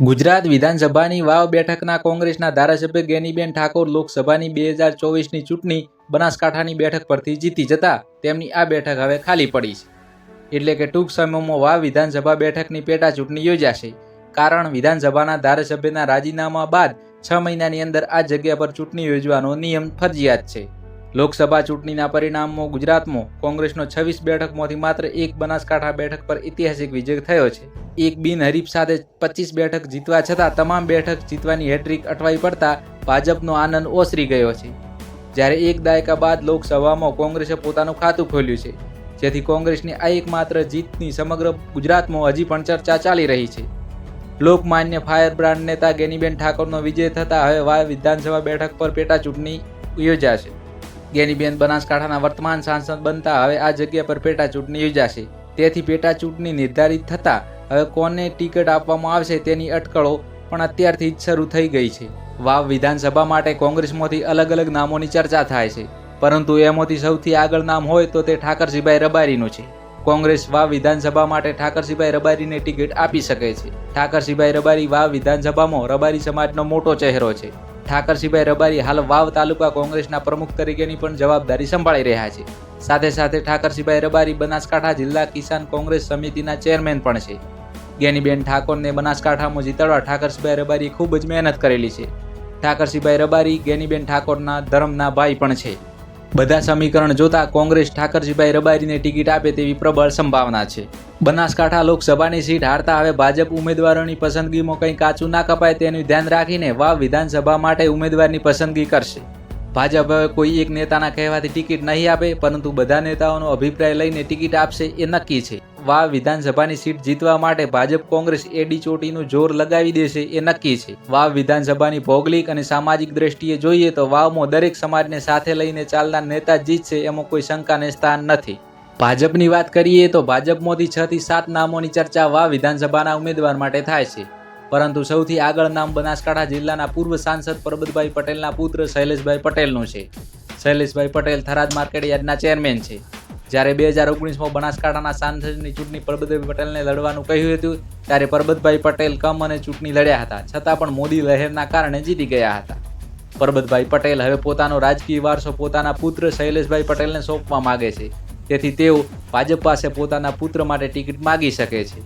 ગુજરાત વિધાનસભાની વાવ બેઠકના કોંગ્રેસના ધારાસભ્ય ગેનીબેન ઠાકોર લોકસભાની બે હજાર ચોવીસની ચૂંટણી બનાસકાંઠાની બેઠક પરથી જીતી જતા તેમની આ બેઠક હવે ખાલી પડી છે. એટલે કે ટૂંક સમયમાં વાવ વિધાનસભા બેઠકની પેટા ચૂંટણી યોજાશે. કારણ વિધાનસભાના ધારાસભ્યના રાજીનામા બાદ છ મહિનાની અંદર આ જગ્યા પર ચૂંટણી યોજવાનો નિયમ ફરજિયાત છે. લોકસભા ચૂંટણીના પરિણામો ગુજરાતમાં કોંગ્રેસનો છવ્વીસ બેઠકમાંથી માત્ર એક બનાસકાંઠા બેઠક પર ઐતિહાસિક વિજય થયો છે. એક બિનહરીફ સાથે પચીસ બેઠક જીતવા છતાં તમામ બેઠક જીતવાની હેટ્રિક અટવાઈ પડતા ભાજપનો આનંદ ઓસરી ગયો છે. જ્યારે એક દાયકા બાદ લોકસભામાં કોંગ્રેસે પોતાનું ખાતું ખોલ્યું છે, જેથી કોંગ્રેસની આ એકમાત્ર જીતની સમગ્ર ગુજરાતમાં હજી પણ ચર્ચા ચાલી રહી છે. લોકમાન્ય ફાયર બ્રાન્ડ નેતા ગેનીબેન ઠાકોરનો વિજય થતાં હવે વાવ વિધાનસભા બેઠક પર પેટા ચૂંટણી યોજાશે. ગેનીબેન બનાસકાંઠાના વર્તમાન સાંસદ બનતા હવે આ જગ્યા પર પેટા ચૂંટણી યોજાશે. તેથી પેટા ચૂંટણી નિર્ધારિત થતાં હવે કોને ટિકિટ આપવામાં આવશે તેની અટકળો પણ અત્યારથી જ શરૂ થઈ ગઈ છે. વાવ વિધાનસભા માટે કોંગ્રેસમાંથી અલગ અલગ નામોની ચર્ચા થાય છે. પરંતુ એમાંથી સૌથી આગળ નામ હોય તો તે ઠાકરસિંહભાઈ રબારીનું છે. કોંગ્રેસ વાવ વિધાનસભા માટે ઠાકરસિંહભાઈ રબારીને ટિકિટ આપી શકે છે. ઠાકરસિંહભાઈ રબારી વાવ વિધાનસભામાં રબારી સમાજનો મોટો ચહેરો છે. ઠાકરસિંહભાઈ રબારી હાલ વાવ તાલુકા કોંગ્રેસના પ્રમુખ તરીકેની પણ જવાબદારી સંભાળી રહ્યા છે. સાથે સાથે ઠાકરસિંહભાઈ રબારી બનાસકાંઠા જિલ્લા કિસાન કોંગ્રેસ સમિતિના ચેરમેન પણ છે. ગેનીબેન ઠાકોરને બનાસકાંઠામાં જીતાડવા ઠાકરસિંહભાઈ રબારીએ ખૂબ જ મહેનત કરેલી છે. ઠાકરસિંહભાઈ રબારી, ગેનીબેન ઠાકોરના ધર્મના ભાઈ પણ છે. બધા સમીકરણ જોતા કોંગ્રેસ ઠાકરસિંહભાઈ રબારીને ટિકિટ આપે તેવી પ્રબળ સંભાવના છે. બનાસકાંઠા લોકસભાની સીટ હારતા હવે ભાજપ ઉમેદવારોની પસંદગીમાં કંઈ કાચું ના કપાય તેનું ધ્યાન રાખીને વાવ વિધાનસભા માટે ઉમેદવારની પસંદગી કરશે. ભાજપ હવે કોઈ એક નેતાના કહેવાથી ટિકિટ નહીં આપે, પરંતુ બધા નેતાઓનો અભિપ્રાય લઈને ટિકિટ આપશે એ નક્કી છે. વાવ વિધાનસભાની સીટ જીતવા માટે ભાજપ કોંગ્રેસ એડી ચોટીનું જોર લગાવી દેશે એ નક્કી છે. વાવ વિધાનસભાની ભૌગોલિક અને સામાજિક દ્રષ્ટિએ જોઈએ તો વાવમાં દરેક સમાજને સાથે લઈને ચાલનાર નેતા જીતશે એમાં કોઈ શંકાને સ્થાન નથી. ભાજપની વાત કરીએ તો ભાજપમાંથી છ થી સાત નામોની ચર્ચા વા વિધાનસભાના ઉમેદવાર માટે થાય છે. પરંતુ સૌથી આગળ નામ બનાસકાંઠા જિલ્લાના પૂર્વ સાંસદ પરબતભાઈ પટેલના પુત્ર શૈલેષભાઈ પટેલનું છે. શૈલેષભાઈ પટેલ થરાદ માર્કેટ યાર્ડના ચેરમેન છે. જ્યારે બે હજાર ઓગણીસમાં બનાસકાંઠાના સાંસદની ચૂંટણી પરબતભાઈ પટેલને લડવાનું કહ્યું હતું, ત્યારે પરબતભાઈ પટેલ કમ અને ચૂંટણી લડ્યા હતા, છતાં પણ મોદી લહેરના કારણે જીતી ગયા હતા. પરબતભાઈ પટેલ હવે પોતાનો રાજકીય વારસો પોતાના પુત્ર શૈલેષભાઈ પટેલને સોંપવા માગે છે. તેથી તેઓ ભાજપ પાસે પોતાના પુત્ર માટે ટિકિટ માગી શકે છે.